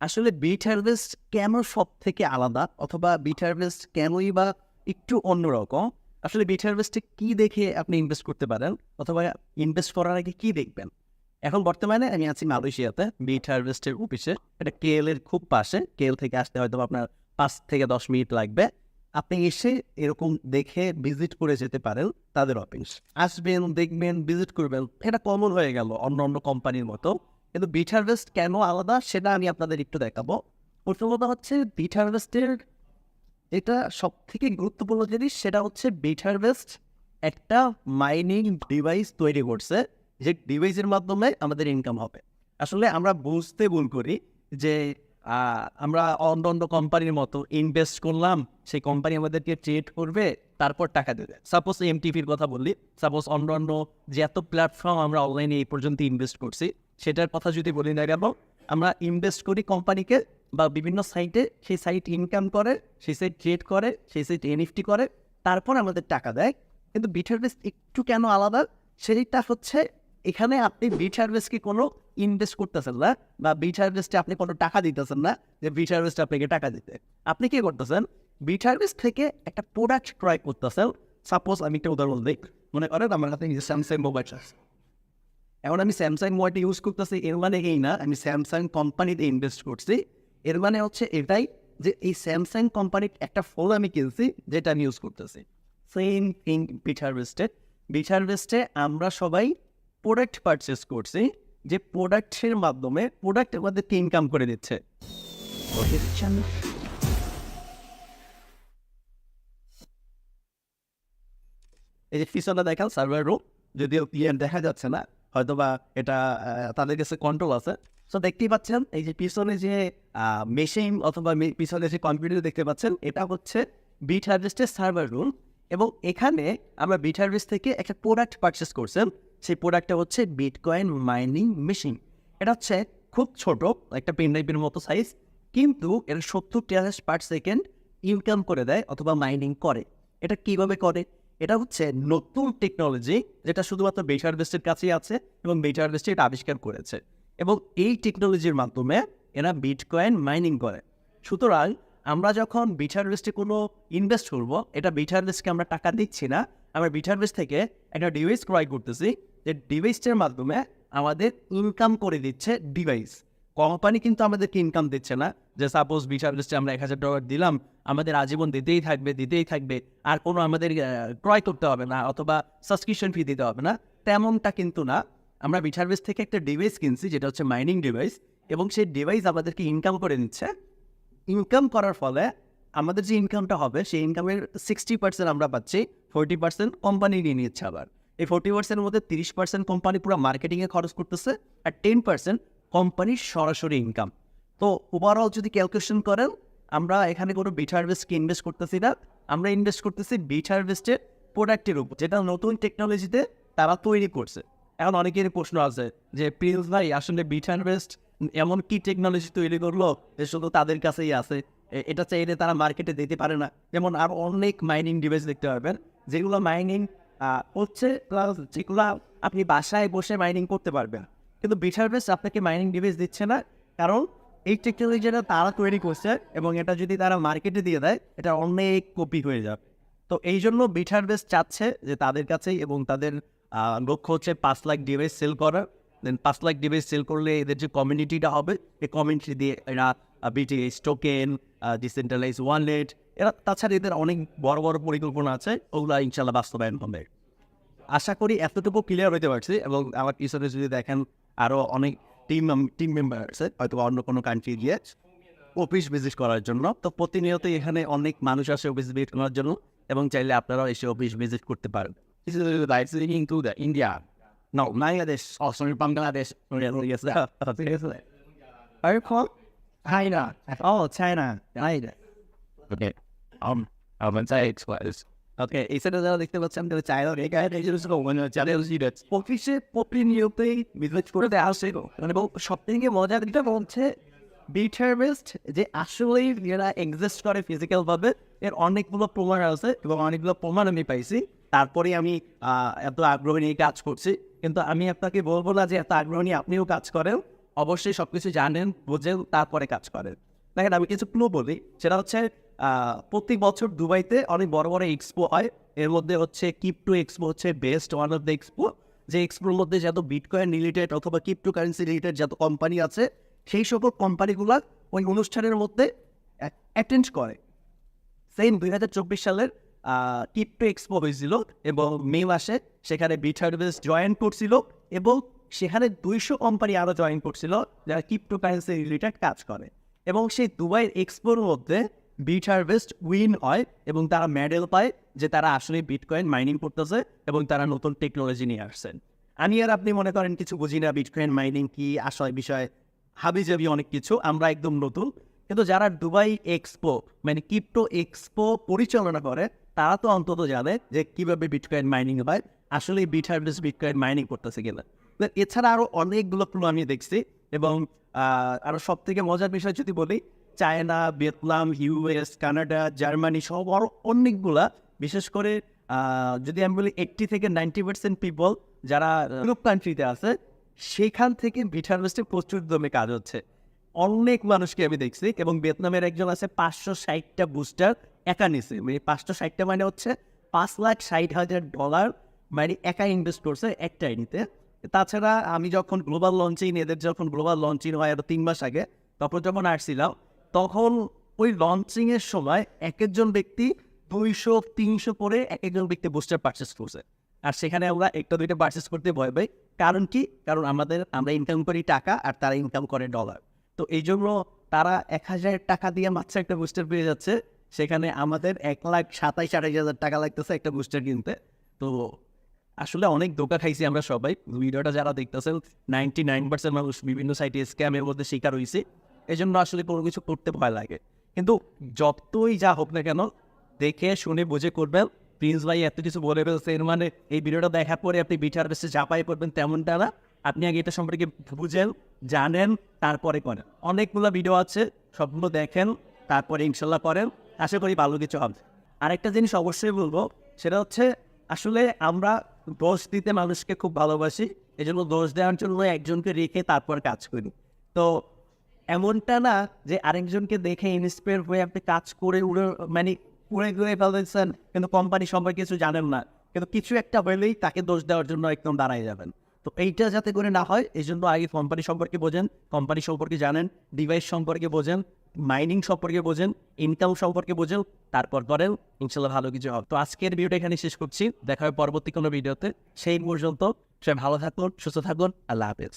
আসলে bit harvest কেন সব থেকে আলাদা? অথবা বিট হারভেস্ট কেনই বা একটু অন্যরকম আসলে বিট হারভেস্টে কি দেখে আপনি ইনভেস্ট করতে পারেন? অথবা ইনভেস্ট করার আগে কি দেখবেন? এখন বর্তমানে আমি আছি মালয়েশিয়াতে বিট হারভেস্টের অফিসে এটা কেএল এর খুব পাশে। কেএল থেকে আসতে হয়তো আপনার পাঁচ থেকে দশ মিনিট লাগবে। আপনি এসে এরকম দেখে ভিজিট করে যেতে পারেন তাদের অফিস আসবেন, দেখবেন ভিজিট করবেন। এটা কমন হয়ে গেল অন্য অন্য কোম্পানির মতো। কিন্তু বিট হারভেস্ট কেন আলাদা সেটা আমি আপনাদের একটু দেখাবো। প্রথমত হচ্ছে বিট হারভেস্টের এটা সব থেকে গুরুত্বপূর্ণ জিনিস, সেটা হচ্ছে বিট হারভেস্ট একটা মাইনিং ডিভাইস তৈরি করছে, যে ডিভাইসের মাধ্যমে আমাদের ইনকাম হবে। আসলে আমরা বুঝতে ভুল করি যে আমরা অন্য অন্য কোম্পানির মতো ইনভেস্ট করলাম, সেই কোম্পানি আমাদেরকে ট্রেড করবে, তারপর টাকা দেবে। সাপোজ এমটিপির কথা বললি সাপোজ অন্য অন্য যে এত প্ল্যাটফর্ম আমরা অনলাইনে এই পর্যন্ত ইনভেস্ট করছি সেটার কথা যদি বলি না কেন, আমরা ইনভেস্ট করি কোম্পানিকে বা বিভিন্ন সাইটে সেই সাইট ইনকাম করে, সেই সাইট ট্রেড করে, সেই সাইট এনএফটি করে, তারপর আমাদের টাকা দেয়। কিন্তু বিট হারভেস্ট একটু কেন আলাদা? সেইটা হচ্ছে, এখানে আপনি বিট হারভেস্টকে কোনো ইনভেস্ট করতেছেন না বা বিট হারভেস্টে আপনি কোনো টাকা দিতেছেন না যে বিট হারভেস্ট আপনাকে টাকা দিতে। আপনি কি করতেছেন? বিট হারভেস্ট থেকে একটা প্রোডাক্ট ক্রয় করতেছেন। সাপোজ আমি একটা উদাহরণ দিই। মনে করেন আমার হাতে স্যামসাং মোবাইল আছে। এখন আমি স্যামসাং মোবাইলটা ইউজ করতেছি, এর মানে এই না, আমি স্যামসাং কোম্পানিতে ইনভেস্ট করছি। এর মানে হচ্ছে এটাই যে এই স্যামসাং কোম্পানির একটা ফোন আমি কিনছি, যেটা আমি ইউজ করতেছি। সেম থিং বিট হারভেস্টে বিট হারভেস্টে আমরা সবাই প্রোডাক্ট পারচেস করছি, যে প্রোডাক্টের মাধ্যমে প্রোডাক্ট আমাদেরকে ইনকাম করে দিচ্ছে। এই যে পিছনে দেখাল সার্ভার রুম যদিও ক্লিয়ার দেখা যাচ্ছে না। হয়তো বা এটা তাদের কাছে কন্ট্রোল আছে। সো দেখতেই পাচ্ছেন, এই যে পিছনে যে মেশিন অথবা পিছনে যে কম্পিউটার দেখতে পাচ্ছেন, এটা হচ্ছে বিট হারভেস্টের সার্ভার রুম এবং এখানে আমরা বিট হারভেস্ট থেকে একটা প্রোডাক্ট পারচেস করছেন। সেই প্রোডাক্টটা হচ্ছে বিটকয়েন মাইনিং মেশিন এটা হচ্ছে খুব ছোট, একটা পেন ড্রাইভের মতো সাইজ কিন্তু এটা সত্তর টেরাস পার সেকেন্ড ইনকাম করে দেয় অথবা মাইনিং করে। এটা কীভাবে করে? এটা হচ্ছে নতুন টেকনোলজি যেটা শুধুমাত্র বেট হারভেস্টের কাছেই আছে এবং বেট হারভেস্টে এটা আবিষ্কার করেছে। এবং এই টেকনোলজির মাধ্যমে এরা বিটকয়েন মাইনিং করে। সুতরাং আমরা যখন বিট হারভেস্টে কোনো ইনভেস্ট করব, এটা বিট হারভেস্টকে আমরা টাকা দিচ্ছি না। আমরা বিট হারভেস্ট থেকে একটা ডিভাইস ক্রয় করতেছি, যে ডিভাইসটার মাধ্যমে আমাদের ইনকাম করে দিচ্ছে ডিভাইস কোম্পানি কিন্তু আমাদেরকে ইনকাম দিচ্ছে না। যে সাপোজ বিট হারভেস্টে আমরা এক হাজার ডলার দিলাম, আমাদের আজীবন দিতেই থাকবে দিতেই থাকবে। আর কোনো আমাদের ক্রয় করতে হবে না, অথবা সাবস্ক্রিপশন ফি দিতে হবে না, তেমনটা কিন্তু না। আমরা বিট হারভেস্ট থেকে একটা ডিভাইস কিনছি, যেটা হচ্ছে মাইনিং ডিভাইস এবং সেই ডিভাইস আমাদেরকে ইনকাম করে নিচ্ছে ইনকাম করার ফলে আমাদের যে ইনকামটা হবে, সেই ইনকামের সিক্সটি পার্সেন্ট আমরা পাচ্ছি ফোরটি পার্সেন্ট কোম্পানি নিয়ে নিচ্ছে আবার। এই ফোরটি পার্সেন্টের মধ্যে তিরিশ পার্সেন্ট কোম্পানি পুরো মার্কেটিংয়ে খরচ করতেছে, আর টেন পার্সেন্ট কোম্পানির সরাসরি ইনকাম তো ওভারঅল যদি ক্যালকুলেশন করেন, আমরা এখানে কোনো বিট হারভেস্টকে ইনভেস্ট করতেছি না, আমরা ইনভেস্ট করতেছি বিট হারভেস্টের প্রোডাক্টের উপর, যেটা নতুন টেকনোলজিতে তারা তৈরি করছে। এখন অনেকেরই প্রশ্ন আছে যে, প্রিন্স ভাই, আসলে বিট হারভেস্ট এমন কি টেকনোলজি তৈরি করল? যে শুধু তাদের কাছেই আছে। এটা চাইলে তারা মার্কেটে দিতে পারে না। যেমন আর অনেক মাইনিং ডিভাইস দেখতে পারবেন, যেগুলো মাইনিং হচ্ছে প্লাস যেগুলো আপনি বাসায় বসে মাইনিং করতে পারবেন। কিন্তু বিট হারভেস্ট আপনাকে মাইনিং ডিভাইস দিচ্ছে না। কারণ এই টেকনোলজিটা তারা তৈরি করছে এবং এটা যদি তারা মার্কেটে দিয়ে দেয়, এটা অনেক কপি হয়ে যাবে। তো এই জন্য বিট হারভেস্ট চাচ্ছে যে তাদের কাছেই এবং তাদের লক্ষ্য হচ্ছে পাঁচ লাখ ডিভাইস সেল করা দেন পাঁচ লাখ ডিভাইস সেল করলে এদের যে কমিউনিটিটা হবে, এই কমিউনিটি দিয়ে এরা বিটিএস টোকেন ডিসেন্ট্রালাইজ ওয়ালেট এরা তাছাড়া এদের অনেক বড় বড় পরিকল্পনা আছে, ওগুলো ইনশাল্লাহ বাস্তবায়ন হবে। আশা করি এতটুকু ক্লিয়ার হতে পারছি এবং আমার পিছনে যদি দেখেন আরও অনেক টিম টিম মেম্বার আছে হয়তো অন্য কোনো কান্ট্রি গিয়ে অফিস ভিজিট করার জন্য তো প্রতিনিয়ত এখানে অনেক মানুষ আসে অফিস ভিজিট করার জন্য এবং চাইলে আপনারাও এসে অফিস ভিজিট করতে পারেন India. No, Bangladesh. Oh. Um. ওকে সাইডে যারা দেখতে পাচ্ছেন. অফিসে ভিজিট করে আসে মানে সব থেকে মজার দিকটা যে আসলেই এক্সিস্ট করে ফিজিক্যাল ভাবে, এর অনেকগুলো প্রমাণ আছে এবং অনেকগুলো প্রমাণ আমি পাইছি। তারপরে আমি এত আগ্রহ নিয়ে কাজ করছি। কিন্তু আমি আপনাকে বলব না যে এত আগ্রহ নিয়ে আপনিও কাজ করেন। অবশ্যই সব কিছু জানেন, বোঝেন, তারপরে কাজ করেন। দেখেন, আমি কিছু ক্লু বলি। সেটা হচ্ছে আহ, প্রতি বছর দুবাইতে অনেক বড় বড় এক্সপো হয়। এর মধ্যে হচ্ছে কিপটো এক্সপো হচ্ছে best one of the expo যে এক্সপোর মধ্যে যত বিটকয়েন রিলেটেড অথবা ক্রিপ্টো কারেন্সি রিলেটেড যত কোম্পানি আছে সেই সকল কোম্পানিগুলো ওই অনুষ্ঠানের মধ্যে অ্যাটেন্ড করে। সেম দুই হাজার চব্বিশ সালের কিপটো এক্সপো হয়েছিল এবং মে মাসে সেখানে বিট বিটারবেস জয়েন করছিল এবং সেখানে দুইশো কোম্পানি আরও জয়েন করছিল যারা ক্রিপ্টো কারেন্সি রিলেটেড কাজ করে। এবং সেই দুবাই এক্সপোর মধ্যে বিট হারভেস্ট উইন হয় এবং তারা মেডেল পায়, যে তারা আসলে বিটকয়েন মাইনিং করতেছে এবং তারা নতুন টেকনোলজি নিয়ে আসছেন। আমি আর আপনি মনে করেন কিছু বুঝি না বিটকয়েন মাইনিং কি আসয় বিষয় হাবি জাবি অনেক কিছু, আমরা একদম নতুন। কিন্তু যারা দুবাই এক্সপো মানে ক্রিপ্টো এক্সপো পরিচালনা করে, তারা তো অন্তত জানে যে কীভাবে বিটকয়েন মাইনিং হয় আসলে বিট হারভেস্ট বিটকয়েন মাইনিং করতেছে তো এছাড়া আরও অনেকগুলো প্রো আমি দেখছি এবং আরও সব থেকে মজার বিষয় যদি বলি China, Vietnam US Canada, Germany সব আরও অনেকগুলা, বিশেষ করে যদি আমি বলি এইট্টি থেকে নাইনটি পার্সেন্ট পিপল যারা ইউরোপ কান্ট্রিতে আছে সেখান থেকে বিট প্রচুর দমে কাজ হচ্ছে। অনেক মানুষকে আমি দেখছি এবং ভিয়েতনামের একজন আছে পাঁচশো ষাটটা বুস্টার একা নিছে। মানে পাঁচশো ষাটটা মানে হচ্ছে পাঁচ লাখ ষাট হাজার ডলার মানে একা ইনভেস্ট করছে একটা আইডিতে তাছাড়া আমি যখন গ্লোবাল লঞ্চিং এদের যখন গ্লোবাল লঞ্চিং হয় আরও তিন মাস আগে, তখন যখন আসছিলাম তখন ওই লঞ্চিংয়ের সময় এক একজন ব্যক্তি দুইশো, তিনশো করে এক একজন ব্যক্তি বুস্টার পারচেস করছে। আর সেখানে আমরা একটা, দুইটা পারচেস করতে ভয় পাই। কারণ কি? কারণ আমাদের, আমরা ইনকাম করি টাকা আর তারা ইনকাম করে ডলার তো এই জন্য তারা এক হাজার টাকা দিয়ে মাত্র একটা বুস্টার পেয়ে যাচ্ছে। সেখানে আমাদের এক লাখ সাতাইশ, আঠাইশ হাজার টাকা লাগতেছে একটা বুস্টার কিনতে। তো আসলে অনেক ধোকা খাইছি আমরা সবাই। ভিডিওটা যারা দেখতেছেন নাইনটি নাইন পার্সেন্ট মানুষ বিভিন্ন সাইটে স্ক্যামের মধ্যে শিকার হয়েছে এই জন্য আসলে কোনো কিছু করতে ভয় লাগে। কিন্তু যতই যা হোক না কেন, দেখে শুনে বুঝে করবেন। প্রিন্স ভাই এত কিছু বলে ফেলছে, এর মানে এই ভিডিওটা দেখার পরে আপনি বিটার বেশি চাপাই করবেন তেমনটা না। আপনি আগে এটা সম্পর্কে বুঝেন, জানেন, তারপরে করেন। অনেকগুলো ভিডিও আছে, সবগুলো দেখেন, তারপরে ইনশাল্লাহ করেন। আশা করি ভালো কিছু হবে। আরেকটা জিনিস অবশ্যই বলব, সেটা হচ্ছে আসলে আমরা দোষ দিতে মানুষকে খুব ভালোবাসি এই জন্য দোষ দেওয়ার জন্য একজনকে রেখে তারপর কাজ করি। তো এমনটা না যে আরেকজনকে দেখে ইন্সপায়ার হয়ে আপনি কাজ করে উড়ে মানে উড়ে ঘুরে ফেলতেছেন, কিন্তু কোম্পানি সম্পর্কে কিছু জানেন না। কিন্তু কিছু একটা হলেই তাকে দোষ দেওয়ার জন্য একদম দাঁড়ায় যাবেন। তো এইটা যাতে করে না হয় এই জন্য আগে কোম্পানি সম্পর্কে বোঝেন কোম্পানি সম্পর্কে জানেন ডিভাইস সম্পর্কে বোঝেন মাইনিং সম্পর্কে বোঝেন ইনকাম সম্পর্কে বোঝেন, তারপর করেন ইনশাল্লাহ ভালো কিছু হবে। তো আজকের ভিডিওটা এখানে শেষ করছি, দেখা হবে পরবর্তী কোনো ভিডিওতে সেই পর্যন্ত সবাই ভালো থাকুন, সুস্থ থাকুন, আল্লাহ হাফেজ।